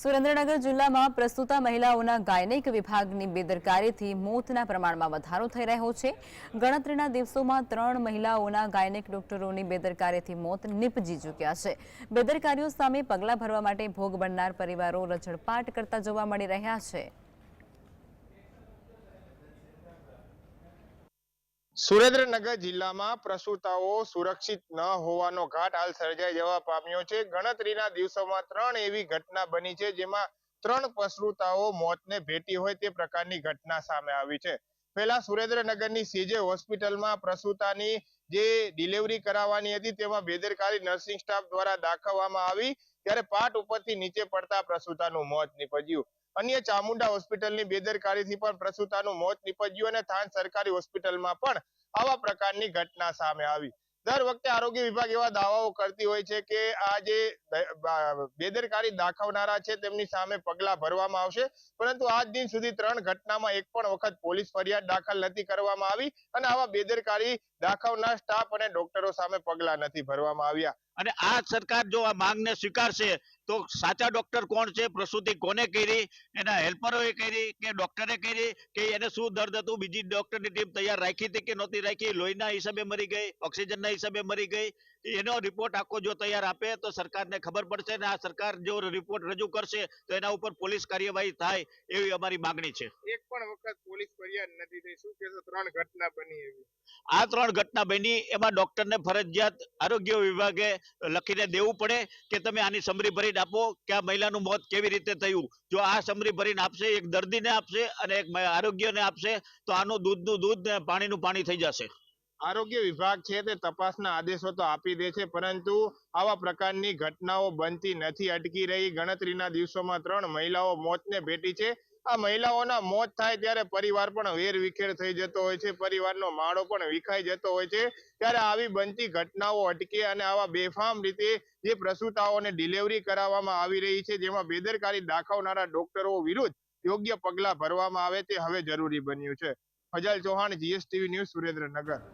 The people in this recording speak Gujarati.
સુરેન્દ્રનગર જિલ્લામાં પ્રસ્તુતા મહિલાઓના ગાયનિક વિભાગની બેદરકારીથી મોતના પ્રમાણમાં વધારો થઈ રહ્યો છે. ગણતરીના દિવસોમાં ત્રણ મહિલાઓના ગાયનિક ડોક્ટરોની બેદરકારીથી મોત નીપજી ચૂક્યા છે. બેદરકારીઓ સામે પગલાં ભરવા માટે ભોગ બનનાર પરિવારો રજળપાટ કરતા જોવા મળી રહ્યા છે. સુરેન્દ્રનગર જિલ્લામાં પ્રસૂતાઓ સુરક્ષિત ન હોવાનો ઘાટ હાલ સર્જાઈ જવા પામ્યો છે. ગણતરીના દિવસોમાં ત્રણ એવી ઘટના બની છે જેમાં ત્રણ પ્રસૂતાઓ મોતને ભેટી હોય તે પ્રકારની ઘટના સામે આવી છે. પહેલા સુરેન્દ્રનગરની સીજે હોસ્પિટલમાં પ્રસૂતાની જે ડિલિવરી કરાવવાની હતી તેમાં બેદરકારી નર્સિંગ સ્ટાફ દ્વારા દાખવવામાં આવી ત્યારે પાટ ઉપરથી નીચે પડતા પ્રસૂતાનું મોત નીપજ્યું. અન્ય ચામુંડા હોસ્પિટલની બેદરકારીથી પણ પ્રસૂતાનું મોત નીપજ્યું અને થાન સરકારી હોસ્પિટલમાં પણ આવા પ્રકારની ઘટના સામે આવી. દર વખતે આરોગ્ય વિભાગ એવા દાવાઓ કરતી હોય છે કે આ જે બેદરકારી દાખવનારા છે તેમની સામે પગલા ભરવામાં આવશે. પરંતુ આજ દિન સુધી ત્રણ ઘટનામાં એક પણ વખત પોલીસ ફરિયાદ દાખલ નથી કરવામાં આવી અને આવા બેદરકારી દાખવનાર સ્ટાફ અને ડોક્ટરો સામે પગલા નથી ભરવામાં આવ્યા. અને આ સરકાર જો આ માંગને સ્વીકારશે તો સાચા ડોક્ટર કોણ છે? પ્રસૂતિ કોને કરી? એના હેલ્પરોએ કરી કે ડોક્ટરે કરી કે એને શું દર્દ હતું? બીજી ડોક્ટરની ટીમ તૈયાર રાખી હતી કે નહોતી રાખી? લોહીના હિસાબે મરી ગઈ ઓક્સિજનના હિસાબે મરી ગઈ. એનો રિપોર્ટ આખો જો તૈયાર આપે તો સરકારને ખબર પડશે ને આ સરકાર જો રિપોર્ટ રજૂ કરશે તો એના ઉપર પોલીસ કાર્યવાહી થાય એવી અમારી માંગણી છે. એક પણ વખત પોલીસ ફરિયાદ નથી થઈ. શું કહેશો? ત્રણ ઘટના બની એવી. આ ત્રણ ઘટના બની. એમાં ડોક્ટરને ફરજિયાત આરોગ્ય વિભાગે લખીને દેવું પડે કે તમે આની સમરી ભરીને આપો કે આ મહિલાનું મોત કેવી રીતે થયું? જો આ સમરી ભરીને આપશે, એક દર્દીને આપશે અને એક આરોગ્યને આપશે, તો આનું દૂધનું દૂધ ને પાણીનું પાણી થઈ જશે. આરોગ્ય વિભાગ છે તે તપાસના આદેશો તો આપી દે છે, પરંતુ આવા પ્રકારની ઘટનાઓ બનતી નથી. અટકી રહી ગણતરીના દિવસોમાં ત્રણ મહિલાઓ મોતને ભેટી છે. આ મહિલાઓના મોત થાય ત્યારે પરિવાર પણ વેર વિખેર થઈ જતો હોય છે, પરિવારનો માળો પણ વિખાઈ જતો હોય છે. ત્યારે આવી બનતી ઘટનાઓ અટકે અને આવા બેફામ રીતે જે પ્રસૂતાઓને ડિલિવરી કરાવવામાં આવી રહી છે, જેમાં બેદરકારી દાખવનારા ડોક્ટરો વિરુદ્ધ યોગ્ય પગલાં ભરવામાં આવે તે હવે જરૂરી બન્યું છે. Fajal Chauhan, GSTV news Surendranagar.